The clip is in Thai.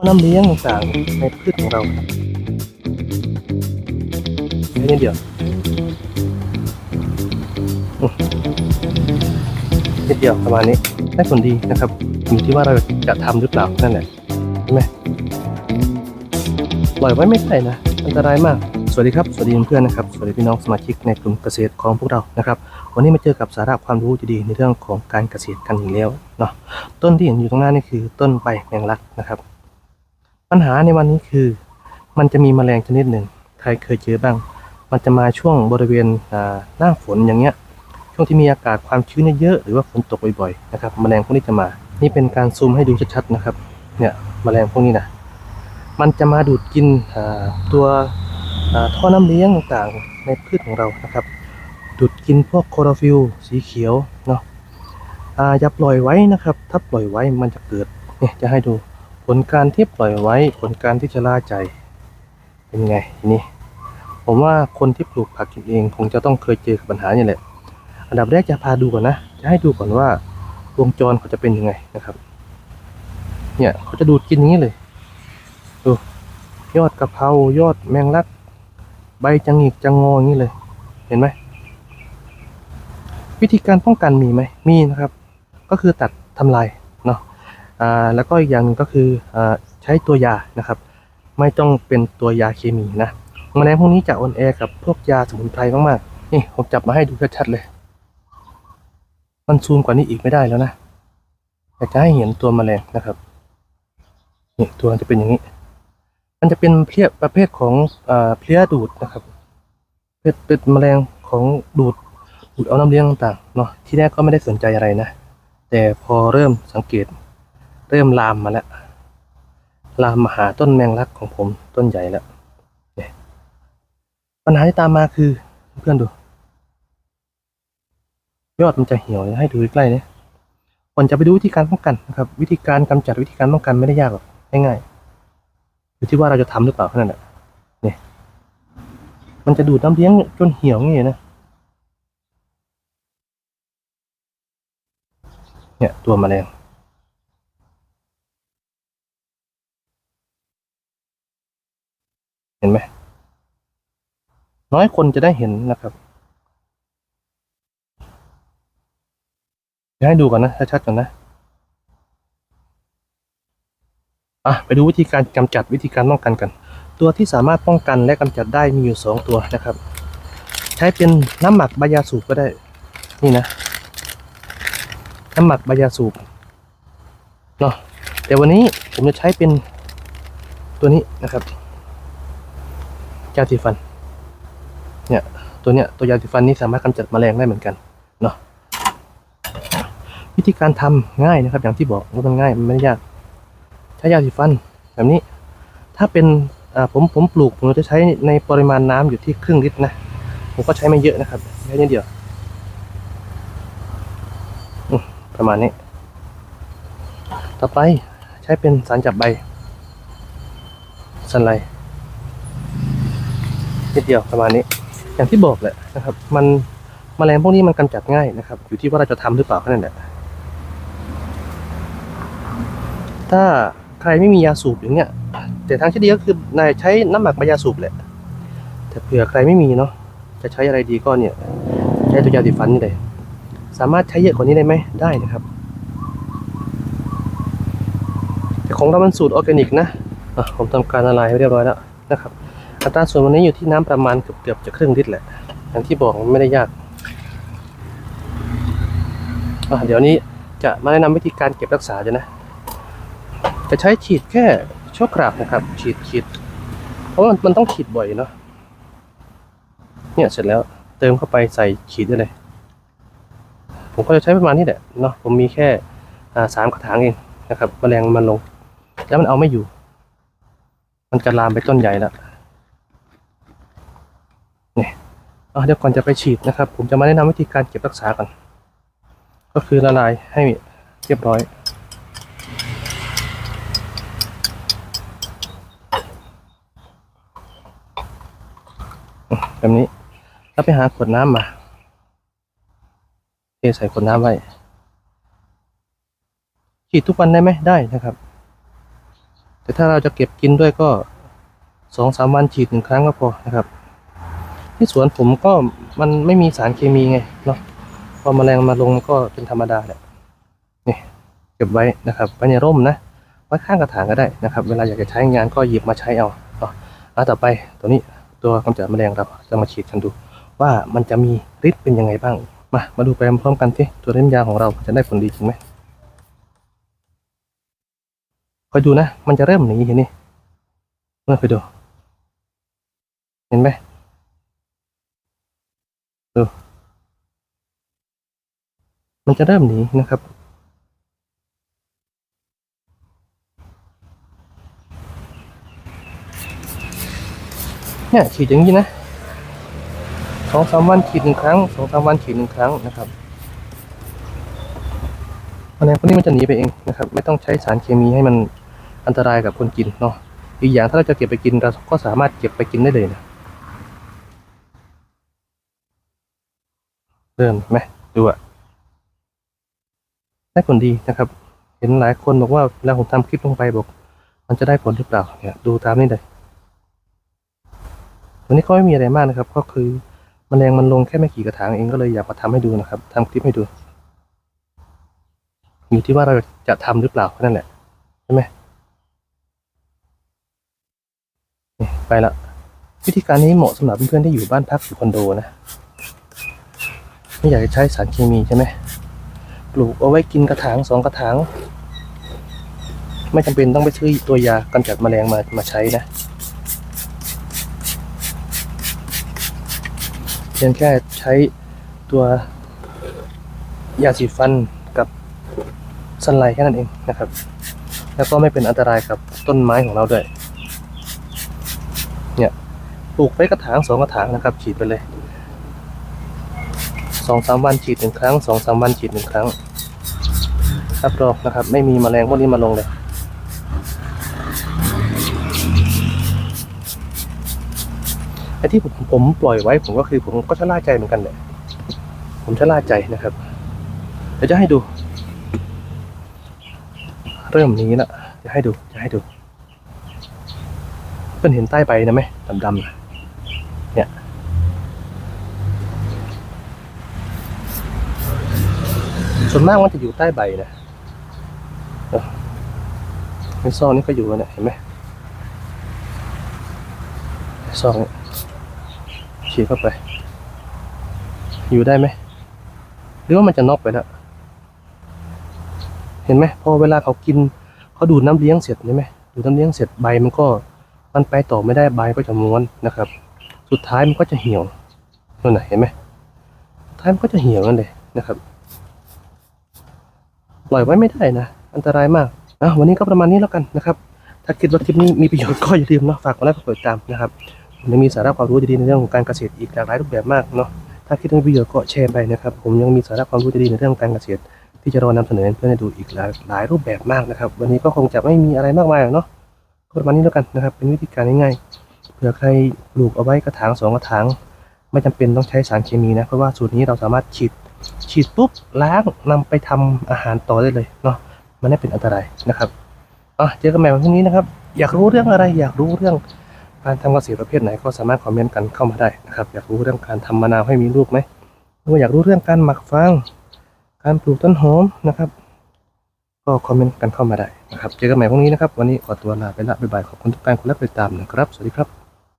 น้ำเลี้ยงต่างๆในพืชของเราแค่นี้เดียวอืมนิดเดียวประมาณนี้ได้ผลดีนะครับอยู่ที่ว่าเราจะทำหรือเปล่านั่นแหละใช่ไหมปล่อยไว้ไม่ได้นะอันตรายมากสวัสดีครับ สวัสดีเพื่อนๆนะครับ สวัสดีพี่น้องสมาชิกในกลุ่มเกษตรของพวกเรานะครับ วันนี้มาเจอกับสาระความรู้ดีๆในเรื่องของการเกษตรกันอีกแล้วเนาะ ต้นที่เห็นอยู่ตรงหน้านี่คือต้นใบแมงลักนะครับ ปัญหาในวันนี้คือ มันจะมีแมลงชนิดหนึ่งใครเคยเจอบ้าง มันจะมาช่วงบริเวณหน้าฝนอย่างเงี้ย ช่วงที่มีอากาศความชื้นเยอะๆหรือว่าฝนตกบ่อยๆนะครับแมลงพวกนี้จะมา นี่เป็นการซูมให้ดูชัดๆนะครับ เนี่ยแมลงพวกนี้นะมันจะมาดูดกินตัวท่อน้ำเลี้ยงต่างๆในพืชของเรานะครับ ดูดกินพวกโคลอฟิลสีเขียวเนาะอย่าปล่อยไว้นะครับ ถ้าปล่อยไว้มันจะเกิดเนี่ยจะให้ดู ผลการที่ปล่อยไว้ ผลการที่จะล่าใจ เป็นไงทีนี่ ผมว่าคนที่ปลูกผักกินเองคงจะต้องเคยเจอกับปัญหานี่แหละ อันดับแรกจะพาดูก่อนนะ จะให้ดูก่อนว่าวงจรเขาจะเป็นยังไงนะครับ เนี่ยเขาจะดูดกินอย่างนี้เลย ดู ยอดกะเพรายอดแมงลัก ใบจังหงิกจังงออย่างนี้เลย เห็นไหม วิธีการป้องกันมีไหม มีนะครับ ก็คือตัดทำลาย แล้วก็อีกอย่างหนึ่งก็คืออใช้ตัวยานะครับ ไม่ต้องเป็นตัวยาเคมีนะแมลงพวกนี้จะอ่อนแอกับพวกยาสมุนไพรมากๆนี่ผมจับมาให้ดูชัดๆเลย มันซูมกว่านี้อีกไม่ได้แล้วนะอยากจะให้เห็นตัวแมลงนะครับนี่ตัวมันจะเป็นอย่างนี้ มันจะเป็นเพลี้ยประเภทของอเพลี้ยดูดนะครับเป็นเป็นแมลงของดูดดูดเอาน้ำเลี้ยงต่างๆเนาะที่แรกก็ไม่ได้สนใจอะไรนะ แต่พอเริ่มสังเกต เริ่มลามมาแล้ว ลามมาหาต้นแมงลักของผมต้นใหญ่แล้วเนี่ยปัญหาที่ตามมาคือเพื่อนดู ยอดมันจะเหี่ยวให้ดูใกล้เนี่ยก่อนจะไปดูวิธีการป้องกันนะครับ วิธีการกำจัดวิธีการป้องกันไม่ได้ยากหรอกง่ายๆอยู่ที่ว่าเราจะทำหรือเปล่าแค่นั้นแหละเนี่ยมันจะดูดน้ำเลี้ยงจนเหี่ยวอย่างนี้นะเนี่ยตัวแมลง เห็นไหมน้อยคนจะได้เห็นนะครับให้ดูก่อนนะชัดๆก่อนนะอะไปดูวิธีการกำจัดวิธีการป้องกันกัน ตัวที่สามารถป้องกันและกำจัดได้มีอยู่สองตัวนะครับ ใช้เป็นน้ำหมักใบยาสูบก็ได้ นี่นะ น้ำหมักใบยาสูบเนาะแต่วันนี้ผมจะใช้เป็นตัวนี้นะครับ ยาสีฟัน เนี่ยตัวเนี้ยตัวยาสีฟันนี้สามารถกำจัดแมลงได้เหมือนกันเนาะวิธีการทำง่ายนะครับ อย่างที่บอกว่ามันง่ายมันไม่ได้ยาก ใช้ยาสีฟันแบบนี้ ถ้าเป็นผมผมปลูกผมจะใช้ในปริมาณน้ำอยู่ที่ครึ่งลิตรนะผมก็ใช้ไม่เยอะนะครับแค่นี้เดียวประมาณนี้ ต่อไปใช้เป็นสารจับใบสันไล นิดเดียวประมาณนี้ อย่างที่บอกแหละนะครับ มันมแมลงพวกนี้มันกำจัดง่ายนะครับ อยู่ที่ว่าเราจะทำหรือเปล่าแค่นั้นแหละถ้าใครไม่มียาสูบอย่างเงี้ยแต่ทางที่ดีก็คือนายใช้น้ำหมักใบยาสูบแหละ แต่เผื่อใครไม่มีเนาะจะใช้อะไรดีก็เนี่ยใช้ตัวยาสีฟันนี่เลยสามารถใช้เยอะกว่านี้ได้ไหมได้นะครับแต่ของเรามันสูตรออร์แกนิกนะะผมทำการละลายให้เรียบร้อยแล้วนะครับ อัตราส่วนวันนี้อยู่ที่น้ำประมาณเกือบเกือบจะครึ่งลิตรแหละอย่างที่บอกมันไม่ได้ยากเดี๋ยวนี้จะมาแนะนำวิธีการเก็บรักษาจะนะ จะใช้ฉีดแค่ชั่วคราวนะครับ ฉีดฉีดเพราะว่ามันต้องฉีดบ่อยเนาะเนี่ยเสร็จแล้วเติมเข้าไปใส่ฉีดได้เลย ผมก็จะใช้ประมาณนี้แหละเนาะผมมีแค่สามกระถางเองนะครับแมลงมันลง แล้วมันเอาไม่อยู่ มันกระลามไปต้นใหญ่แล้ว อะ เดี๋ยวก่อนจะไปฉีดนะครับ ผมจะมาแนะนำวิธีการเก็บรักษาก่อน ก็คือละลายให้เรียบร้อย แบบนี้ แล้วไปหาขวดน้ำมาเทใส่ขวดน้ำไว้ฉีดทุกวันได้ไหมได้นะครับ แต่ถ้าเราจะเก็บกินด้วยก็สองสามวันฉีดหนึ่งครั้งก็พอนะครับ ที่สวนผมก็มันไม่มีสารเคมีไงเนาะพอแมลงมาลงมันก็เป็นธรรมดาแหละนี่เก็บไว้นะครับไว้ในร่มนะไว้ข้างกระถางก็ได้นะครับ เวลาอยากจะใช้งานก็หยิบมาใช้เอาเนาะแล้วต่อไปตัวนี้ตัวกำจัดแมลงเราจะมาฉีดกันดู ว่ามันจะมีฤทธิ์เป็นยังไงบ้าง มา มาดูไปพร้อมกันที่ตัวเล่นยาของเราจะได้ผลดีจริงไหมคอยดูนะ มันจะเริ่มหนีเห็นนี่เมื่อไปดู เห็นไหม ดูมันจะเริ่มหนีนะครับ เนี่ยฉีดอย่างนี้นะสองสามวันฉีดหนึ่งครั้งสองสามวันฉีดหนึ่งครั้งนะครับแมลงพวกนี้มันจะหนีไปเองนะครับ ไม่ต้องใช้สารเคมีให้มันอันตรายกับคนกินเนาะอีกอย่างถ้าเราจะเก็บไปกินเราก็สามารถเก็บไปกินได้เลยนะ เริ่มไหมดูอะได้ผลดีนะครับ เห็นหลายคนบอกว่าเวลาผมทำคลิปลงไปบอก มันจะได้ผลหรือเปล่าเนี่ยดูตามนี้เลยตัวนี้ก็ไม่มีอะไรมากนะครับ ก็คือมแมลงมันลงแค่ไม่กี่กระถางเองก็เลยอยากมาทำให้ดูนะครับทำคลิปให้ดู อยู่ที่ว่าเราจะทำหรือเปล่าแค่นั่นแหละใช่ไหมไปละวิธีการนี้เหมาะสำหรับเพื่อนๆที่อยู่บ้านพักอยู่คอนโดนะ ไม่อยากจะใช้สารเคมีใช่ไหมปลูกเอาไว้กินกระถางสองกระถาง ไม่จำเป็นต้องไปซื้อตัวยากำจัดแมลงมามาใช้นะ เพียงแค่ใช้ตัวยาสีฟันกับสไลด์แค่นั้นเองนะครับ แล้วก็ไม่เป็นอันตรายกับต้นไม้ของเราด้วย เนี่ย ปลูกไว้กระถางสองกระถางนะครับ ฉีดไปเลย สองสามวันฉีดหนึ่งครั้งสองสามวันฉีดหนึ่งครั้งรับรองนะครับ ไม่มีแมลงพวกนี้มาลงเลยไอ้ที่ผมผมปล่อยไว้ผมก็คือผมก็ชะล่าใจเหมือนกันแหละผมชะล่าใจนะครับเดี๋ยวจะให้ดู เริ่มนี้ละจะให้ดูจะให้ดูเพื่อนเห็นใต้ใบนะไหมดำๆนะเนี่ย ส่วนมากมันจะอยู่ใต้ใบนะเออในซองนี่ก็อยู่นะเห็นไหมซองเนี่ยฉีดเข้าไป อยู่ได้ไหมหรือว่ามันจะนอกไปแล้วเห็นไหมพอเวลาเขากินเขาดูดน้ำเลี้ยงเสร็จใช่ไหมดูดน้ำเลี้ยงเสร็จใบมันก็มันไปต่อไม่ได้ใบก็จะม้วนนะครับ สุดท้ายมันก็จะเหี่ยวนั่นนะเห็นไหมท้ายมันก็จะเหี่ยวนั่นเลยนะครับ ปล่อยไว้ไม่ได้นะ อันตรายมากอะวันนี้ก็ประมาณนี้แล้วกันนะครับ ถ้าคิดว่าคลิปนี้มีประโยชน์ก็อย่าลืมเนาะฝากกดไลค์กดติดตามนะครับผมยังมีสาระความรู้ดีๆในเรื่องของการเกษตรอีกหลากหลายรูปแบบมากเนาะถ้าคิดว่ามีประโยชน์ก็แชร์ไปนะครับผมยังมีสาระความรู้ดีๆในเรื่องของการเกษตร ที่จะรอนำเสนอเพื่อนได้ดูอีกหลายหลายรูปแบบมากนะครับ วันนี้ก็คงจะไม่มีอะไรมากมายเนาะก็ประมาณนี้แล้วกันนะครับ เป็นวิธีการง่ายๆเผื่อใครปลูกเอาไว้กระถางสองกระถาง ไม่จำเป็นต้องใช้สารเคมีนะเพราะว่าสูตรนี้เราสามารถฉีด ฉีดปุ๊บล้างนำไปทำอาหารต่อได้เลยเนาะมันไม่เป็นอันตรายนะครับอะเจอกันใหม่วันพรุ่งนี้นะครับ อยากรู้เรื่องอะไร อยากรู้เรื่องการทำเกษตรประเภทไหนก็สามารถคอมเมนต์กันเข้ามาได้นะครับ อยากรู้เรื่องการทำมะนาวให้มีลูกไหมหรือว่าอยากรู้เรื่องการหมักฟางการปลูกต้นหอมนะครับ ก็คอมเมนต์กันเข้ามาได้นะครับ เจอกันใหม่พรุ่งนี้นะครับ วันนี้ขอตัวลาไปละบ๊ายบายขอบคุณทุกการกดไลค์กดติดตามนะครับ สวัสดีครับ